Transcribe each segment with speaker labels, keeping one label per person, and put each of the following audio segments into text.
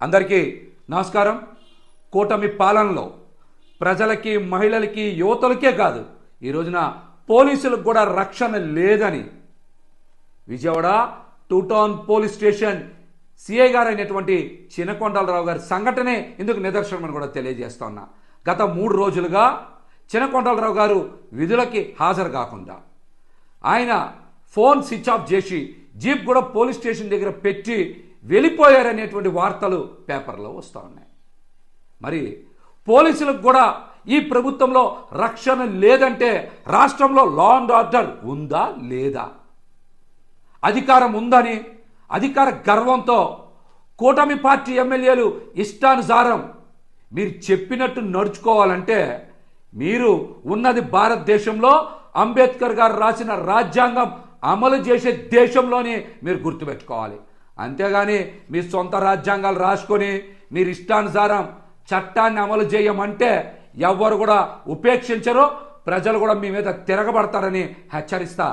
Speaker 1: అందరికీ నమస్కారం. కూటమి పాలనలో ప్రజలకి మహిళలకి యువతలకే కాదు ఈ రోజున పోలీసులకు కూడా రక్షణ లేదని Vijayawada two town police station CI గారు అయినటువంటి చినకొండలరావు గారి సంఘటనే ఇందుకు నిదర్శనమని కూడా తెలియజేస్తా ఉన్నా. గత మూడు రోజులుగా చినకొండలరావు గారు విధులకి హాజరు కాకుండా ఆయన ఫోన్ స్విచ్ ఆఫ్ చేసి జీప్ కూడా పోలీస్ స్టేషన్ దగ్గర పెట్టి వెళ్ళిపోయారనేటువంటి వార్తలు పేపర్లో వస్తూ ఉన్నాయి. మరి పోలీసులకు కూడా ఈ ప్రభుత్వంలో రక్షణ లేదంటే రాష్ట్రంలో లా అండ్ ఆర్డర్ ఉందా లేదా? అధికారం ఉందని అధికార గర్వంతో కూటమి పార్టీ ఎమ్మెల్యేలు ఇష్టానుసారం మీరు చెప్పినట్టు నడుచుకోవాలంటే మీరు ఉన్నది భారతదేశంలో అంబేద్కర్ గారు రాసిన రాజ్యాంగం అమలు చేసే దేశంలోనే మీరు గుర్తుపెట్టుకోవాలి. అంతేగాని మీ సొంత రాజ్యాంగాలు రాసుకొని మీరు ఇష్టానుసారం చట్టాన్ని అమలు చేయమంటే ఎవ్వరు కూడా ఉపేక్షించరు ప్రజలు కూడా మీ మీద తిరగబడతారని హెచ్చరిస్తా.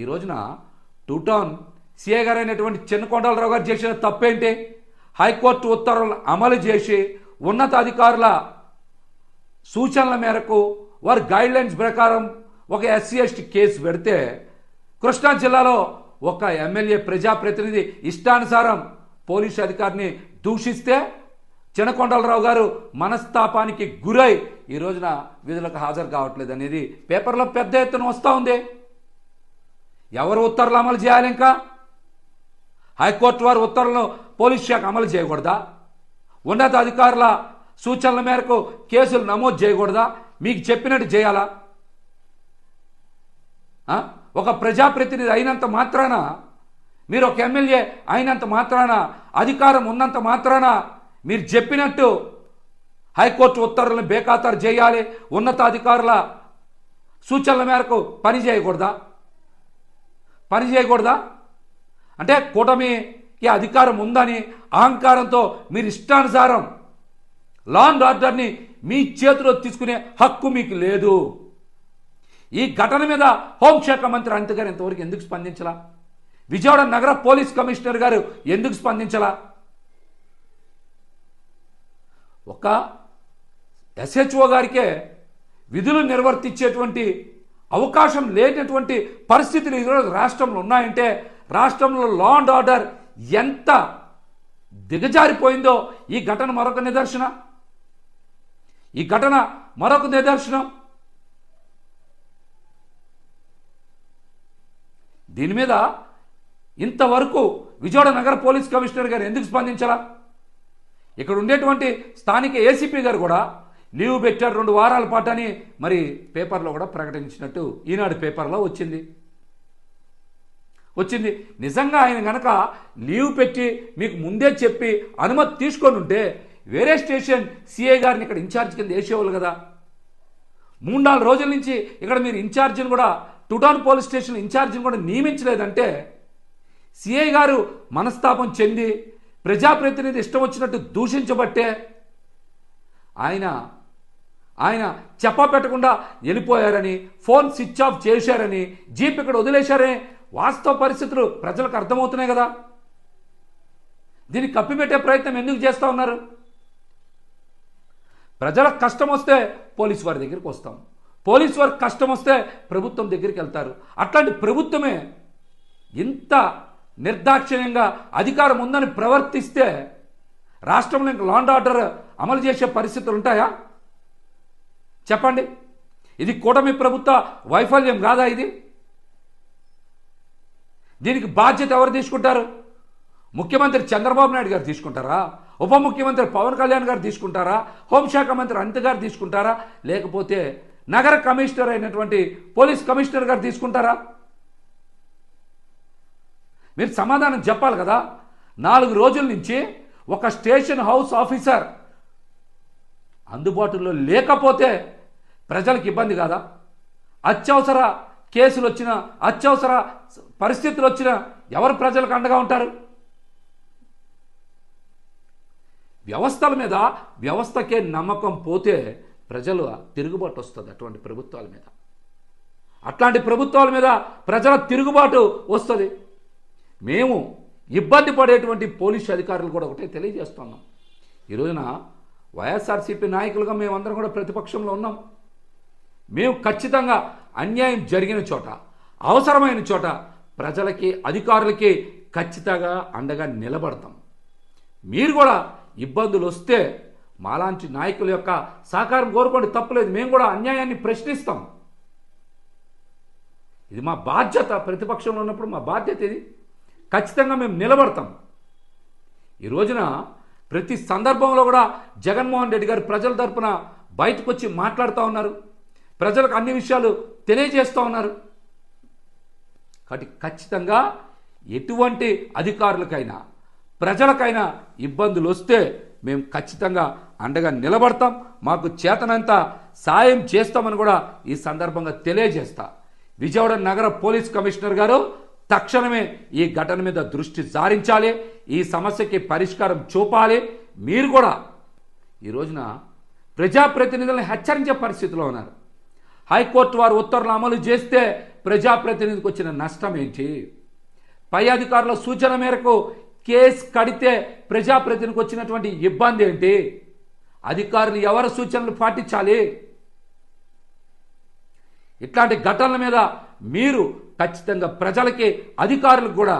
Speaker 1: ఈ రోజున టూటౌన్ టౌన్ గారైనటువంటి గారు అయినటువంటి చిన్నకొండలరావు గారు చేసిన తప్పేంటి? హైకోర్టు ఉత్తర్వులు అమలు చేసి ఉన్నతాధికారుల సూచనల మేరకు వారి గైడ్ లైన్స్ ప్రకారం ఒక ఎస్సీ ఎస్టీ కేసు పెడితే కృష్ణా జిల్లాలో ఒక ఎమ్మెల్యే ప్రజాప్రతినిధి ఇష్టానుసారం పోలీసు అధికారిని దూషిస్తే చినకొండలరావు గారు మనస్తాపానికి గురై ఈ రోజున విధులకు హాజరు కావట్లేదు అనేది పేపర్లో పెద్ద ఎత్తున వస్తూ ఉంది. ఎవరు ఉత్తర్వులు అమలు చేయాలి ఇంకా? హైకోర్టు వారి ఉత్తర్వులను పోలీస్ శాఖ అమలు చేయకూడదా? ఉన్నత అధికారుల సూచనల మేరకు కేసులు నమోదు చేయకూడదా? మీకు చెప్పినట్టు చేయాలా? ఒక ప్రజాప్రతినిధి అయినంత మాత్రాన మీరు ఒక ఎమ్మెల్యే అయినంత మాత్రాన అధికారం ఉన్నంత మాత్రాన మీరు చెప్పినట్టు హైకోర్టు ఉత్తర్వులను బేఖాతరు చేయాలి ఉన్నతాధికారుల సూచనల మేరకు పని చేయకూడదా? పని చేయకూడదా? అంటే కూటమికి అధికారం ఉందని అహంకారంతో మీరు ఇష్టానుసారం లాన్ ఆర్డర్ని మీ చేతిలో తీసుకునే హక్కు మీకు లేదు. ఈ ఘటన మీద హోంశాఖ మంత్రి అనిత గారు ఇంతవరకు ఎందుకు స్పందించలా? విజయవాడ నగర పోలీస్ కమిషనర్ గారు ఎందుకు స్పందించలా? ఒక ఎస్హెచ్ఓ గారికే విధులు నిర్వర్తించేటువంటి అవకాశం లేనటువంటి పరిస్థితులు ఈరోజు రాష్ట్రంలో ఉన్నాయంటే రాష్ట్రంలో లా అండ్ ఆర్డర్ ఎంత దిగజారిపోయిందో ఈ ఘటన మరొక నిదర్శన. ఈ ఘటన మరొక నిదర్శనం. దీని మీద ఇంతవరకు విజయవాడ నగర పోలీస్ కమిషనర్ గారు ఎందుకు స్పందించరా ఇక్కడ ఉండేటువంటి స్థానిక ఏసీపీ గారు కూడా లీవ్ పెట్టారు రెండు వారాల పాటు అని మరి పేపర్లో కూడా ప్రకటించినట్టు ఈనాడు పేపర్లో వచ్చింది. వచ్చింది. నిజంగా ఆయన గనక లీవ్ పెట్టి మీకు ముందే చెప్పి అనుమతి తీసుకొని ఉంటే వేరే స్టేషన్ సిఐ గారిని ఇక్కడ ఇన్ఛార్జ్ కింద వేసేవాళ్ళు కదా. మూడు నాలుగు రోజుల నుంచి ఇక్కడ మీరు ఇన్ఛార్జిని కూడా టుటాన్ పోలీస్ స్టేషన్ ఇన్ఛార్జిని కూడా నియమించలేదంటే సిఐ గారు మనస్తాపం చెంది ప్రజాప్రతినిధి ఇష్టం వచ్చినట్టు దూషించబట్టే ఆయన ఆయన చెప్ప పెట్టకుండా వెళ్ళిపోయారని ఫోన్ స్విచ్ ఆఫ్ చేశారని జీప్ ఇక్కడ వదిలేశారని వాస్తవ పరిస్థితులు ప్రజలకు అర్థమవుతున్నాయి కదా. దీన్ని కప్పిపెట్టే ప్రయత్నం ఎందుకు చేస్తూ ఉన్నారు? ప్రజలకు కష్టం వస్తే పోలీస్ వారి దగ్గరికి వస్తాం. పోలీస్ వారికి కష్టం వస్తే ప్రభుత్వం దగ్గరికి వెళ్తారు. అట్లాంటి ప్రభుత్వమే ఇంత నిర్దాక్షిణ్యంగా అధికారం ఉందని ప్రవర్తిస్తే రాష్ట్రంలో ఇంకా లాండ్ ఆర్డర్ అమలు చేసే పరిస్థితులు ఉంటాయా? చెప్పండి. ఇది కూటమి ప్రభుత్వ వైఫల్యం కాదా ఇది? దీనికి బాధ్యత ఎవరు తీసుకుంటారు? ముఖ్యమంత్రి చంద్రబాబు నాయుడు గారు తీసుకుంటారా? ఉప ముఖ్యమంత్రి పవన్ కళ్యాణ్ గారు తీసుకుంటారా? హోంశాఖ మంత్రి అనిత గారు తీసుకుంటారా? లేకపోతే నగర కమిషనర్ అయినటువంటి పోలీస్ కమిషనర్ గారు తీసుకుంటారా? మీరు సమాధానం చెప్పాలి కదా. నాలుగు రోజుల నుంచి ఒక స్టేషన్ హౌస్ ఆఫీసర్ అందుబాటులో లేకపోతే ప్రజలకు ఇబ్బంది కాదా? అత్యవసర కేసులు వచ్చిన అత్యవసర పరిస్థితులు వచ్చిన ఎవరు ప్రజలకు అండగా ఉంటారు? వ్యవస్థల మీద వ్యవస్థకే నమ్మకం పోతే ప్రజలు తిరుగుబాటు వస్తుంది అటువంటి ప్రభుత్వాల మీద. అట్లాంటి ప్రభుత్వాల మీద ప్రజల తిరుగుబాటు వస్తుంది. మేము ఇబ్బంది పడేటువంటి పోలీసు అధికారులు కూడా ఒకటే తెలియజేస్తున్నాం. ఈ రోజున వైఎస్ఆర్సీపీ నాయకులుగా మేమందరం కూడా ప్రతిపక్షంలో ఉన్నాం. మేము ఖచ్చితంగా అన్యాయం జరిగిన చోట అవసరమైన చోట ప్రజలకి అధికారులకి ఖచ్చితంగా అండగా నిలబడతాం. మీరు కూడా ఇబ్బందులు వస్తే మాలాంటి నాయకుల యొక్క సహకారం కోరుకోండి తప్పులేదు. మేము కూడా అన్యాయాన్ని ప్రశ్నిస్తాం. ఇది మా బాధ్యత ప్రతిపక్షంలో ఉన్నప్పుడు మా బాధ్యత ఇది. ఖచ్చితంగా మేము నిలబడతాం. ఈ రోజున ప్రతి సందర్భంలో కూడా జగన్మోహన్ రెడ్డి గారు ప్రజల తరపున బయటకు వచ్చి మాట్లాడుతూ ఉన్నారు. ప్రజలకు అన్ని విషయాలు తెలియజేస్తూ ఉన్నారు. కాబట్టి ఖచ్చితంగా ఎటువంటి అధికారులకైనా ప్రజలకైనా ఇబ్బందులు వస్తే మేము ఖచ్చితంగా అండగా నిలబడతాం. మాకు చేతనంత సాయం చేస్తామని కూడా ఈ సందర్భంగా తెలియజేస్తా. విజయవాడ నగర పోలీస్ కమిషనర్ గారు తక్షణమే ఈ ఘటన మీద దృష్టి సారించాలి. ఈ సమస్యకి పరిష్కారం చూపాలి. మీరు కూడా ఈ రోజున ప్రజాప్రతినిధులను హెచ్చరించే పరిస్థితిలో ఉన్నారు. హైకోర్టు వారు ఉత్తర్వులు అమలు చేస్తే ప్రజాప్రతినిధికి వచ్చిన నష్టం ఏంటి? పై అధికారుల సూచన మేరకు కేసు కడితే ప్రజాప్రతినిధికి వచ్చినటువంటి ఇబ్బంది ఏంటి? అధికారులు ఎవరి సూచనలు పాటించాలి? ఇట్లాంటి ఘటనల మీద మీరు ఖచ్చితంగా ప్రజలకి అధికారులకు కూడా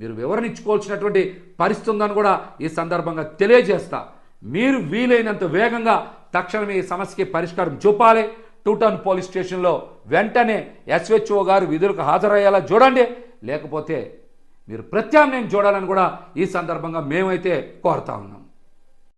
Speaker 1: మీరు వివరణ ఇచ్చుకోవాల్సినటువంటి పరిస్థితి ఉందని కూడా ఈ సందర్భంగా తెలియజేస్తా. మీరు వీలైనంత వేగంగా తక్షణమే ఈ సమస్యకి పరిష్కారం చూపాలి. టూటౌన్ పోలీస్ స్టేషన్లో వెంటనే ఎస్హెచ్ఓ గారు విధులకు హాజరయ్యేలా చూడండి. లేకపోతే మీరు ప్రత్యామ్నాయం చూడాలని కూడా ఈ సందర్భంగా మేమైతే కోరుతా ఉన్నాం.